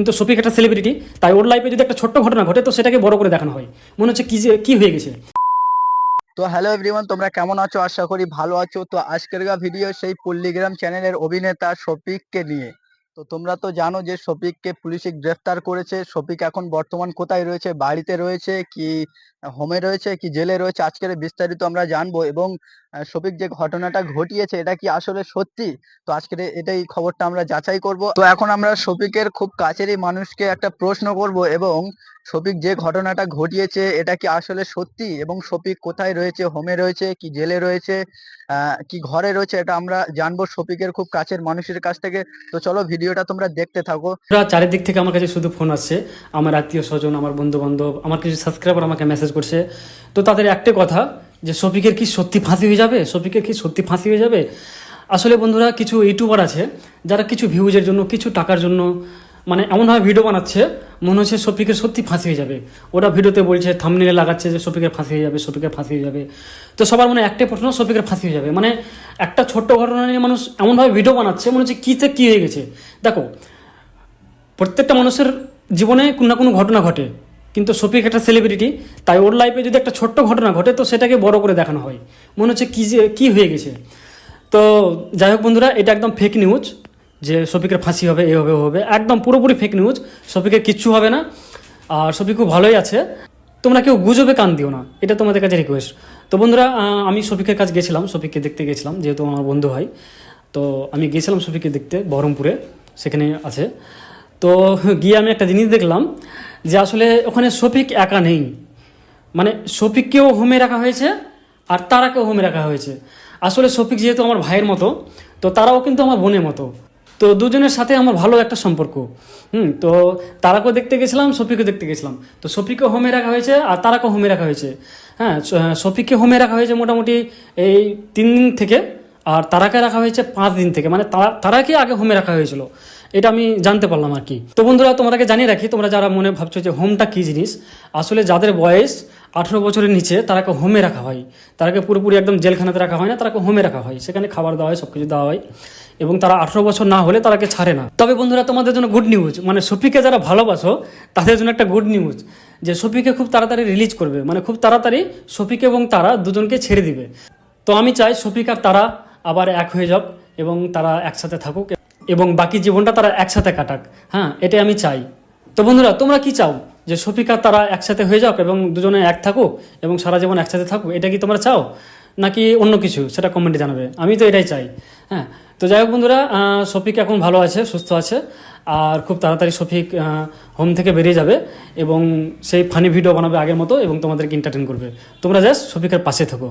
কিন্তু শফিক একটা সেলিব্রিটি তাই ওর লাইফে যদি একটা ছোট্ট ঘটনা ঘটে, তো সেটাকে বড় করে দেখানো হয়। মনে হচ্ছে কি যে, কি হয়ে গেছে? তো হ্যালো এভরিওয়ান তোমরা কেমন আছো? আশা করি ভালো আছো। তো আজকের ভিডিও সেই পল্লিগ্রাম চ্যানেলের অভিনেতা শফিককে নিয়ে। তো তোমরা তো জানো যে শফিককে পুলিশে গ্রেফতার করেছে। শফিক এখন বর্তমান কোথায় রয়েছে, বাড়িতে রয়েছে, কি হোমে রয়েছে কি জেলে রয়েছে, আজকের বিস্তারিত আমরা জানব এবং শফিক যে ঘটনাটা ঘটিয়েছে এটা কি আসলে সত্যি? তো আজকের এটাই খবরটা আমরা যাচাই করব। তো এখন আমরা শফিকের খুব কাছেরই মানুষকে একটা প্রশ্ন করব এবং শফিক যে ঘটনাটা ঘটিয়েছে এটা কি আসলে সত্যি এবং শফিক কোথায় রয়েছে, হোমে রয়েছে, কি জেলে রয়েছে কি ঘরে রয়েছে এটা আমরা জানব শফিকের খুব কাছের মানুষের কাছ থেকে। তো চলো ভিডিওটা তোমরা দেখতে থাকো। চারিদিক থেকে আমার কাছে শুধু ফোন আসছে। আমার আত্মীয় স্বজন, আমার বন্ধু বান্ধব আমার কিছু সাবস্ক্রাইবার আমাকে মেসেজ করছে। তো তাদের একটা কথা যে, শফিকের কি সত্যি ফাঁসি হয়ে যাবে? শফিকের কি সত্যি ফাঁসি হয়ে যাবে? আসলে বন্ধুরা, কিছু ইউটিউবার আছে, যারা কিছু ভিউজের জন্য, কিছু টাকার জন্য মানে এমনভাবে ভিডিও বানাচ্ছে, মনে হচ্ছে শফিকের সত্যি ফাঁসি হয়ে যাবে। ওরা ভিডিওতে বলছে থামনিলে লাগাচ্ছে যে, শফিকের ফাঁসি হয়ে যাবে, শফিকের ফাঁসি হয়ে যাবে। তো সবার মনে একটাই প্রশ্ন, শফিকের ফাঁসি হয়ে যাবে। মানে একটা ছোট্ট ঘটনা নিয়ে মানুষ এমনভাবে ভিডিও বানাচ্ছে, মনে হচ্ছে কী কী হয়ে গেছে। দেখো, প্রত্যেকটা মানুষের জীবনে কোনো না কোনো ঘটনা ঘটে। কিন্তু শফিক একটা সেলিব্রিটি তাই ওর লাইফে যদি একটা ছোট্ট ঘটনা ঘটে, তো সেটাকে বড় করে দেখানো হয়। মনে হচ্ছে কী যে, কী হয়ে গেছে। তো যাই হোক বন্ধুরা, এটা একদম ফেক নিউজ যে শফিকের ফাঁসি হবে, এ হবে হবে। একদম পুরোপুরি ফেক নিউজ শফিকের কিচ্ছু হবে না। আর শফিক খুব ভালোই আছে। তোমরা কেউ গুজবে কান দিও না, এটা তোমাদের কাছে রিকোয়েস্ট তো বন্ধুরা আমি শফিকের কাছে গেছিলাম, শফিককে দেখতে গেছিলাম, যেহেতু আমার বন্ধু হয় তো আমি গেছিলাম শফিককে দেখতে, বহরমপুরে, সেখানে আছে। তো গিয়ে আমি একটা জিনিস দেখলাম যে আসলে ওখানে শফিক একা নেই। মানে শফিককেও হোমে রাখা হয়েছে আর তারাকেও হোমে রাখা হয়েছে। আসলে শফিক যেহেতু আমার ভাইয়ের মতো, তো তারাও কিন্তু আমার বোনের মতো। তো দুজনের সাথে আমার ভালো একটা সম্পর্ক। হুম, তো তারাকেও দেখতে গেছিলাম, শফিকও দেখতে গেছিলাম। তো শফিকও হোমে রাখা হয়েছে আর তারাকেও হোমে রাখা হয়েছে। হ্যাঁ শফিককে হোমে রাখা হয়েছে মোটামুটি এই তিন দিন থেকে আর তারাকে রাখা হয়েছে পাঁচ দিন থেকে। মানে তারা, তারাকে আগে হোমে রাখা হয়েছিল। এটা আমি জানতে পারলাম আর কি। তো বন্ধুরা, তোমাদেরকে জানিয়ে রাখি, তোমরা যারা মনে ভাবছ যে হোমটা কী জিনিস, আসলে যাদের বয়স আঠেরো বছরের নিচে তারাকে হোমে রাখা হয়। তারাকে পুরোপুরি একদম জেলখানাতে রাখা হয় না তারাকে হোমে রাখা হয়। সেখানে খাবার দেওয়া হয় সব কিছু দেওয়া হয়। এবং তারা আঠেরো বছর না হলে তারাকে ছাড়ে না। তবে বন্ধুরা, তোমাদের জন্য গুড নিউজ মানে সফিকে যারা ভালোবাসো, তাদের জন্য একটা গুড নিউজ যে সফিকে খুব তাড়াতাড়ি রিলিজ করবে। মানে খুব তাড়াতাড়ি সফিকে এবং তারা দুজনকে ছেড়ে দিবে। তো আমি চাই শফিক আর তারা আবার এক হয়ে যাক এবং তারা একসাথে থাকুক। এবং বাকি জীবনটা তারা একসাথে কাটাক। হ্যাঁ এটাই আমি চাই। তো বন্ধুরা, তোমরা কি চাও? যে শফিক তারা একসাথে হয়ে যাক এবং দুজনে এক থাকুক এবং সারা জীবন একসাথে থাকুক, এটা কি তোমরা চাও? নাকি অন্য কিছু? সেটা কমেন্টে জানাবে। আমি তো এটাই চাই। হ্যাঁ তো যাই হোক বন্ধুরা শফিক এখন ভালো আছে, সুস্থ আছে। আর খুব তাড়াতাড়ি শফিক হোম থেকে বেরিয়ে যাবে এবং সেই ফানি ভিডিও বানাবে আগের মতো এবং তোমাদেরকে এন্টারটেন করবে। তোমরা জাস্ট শফিকের পাশে থাকো।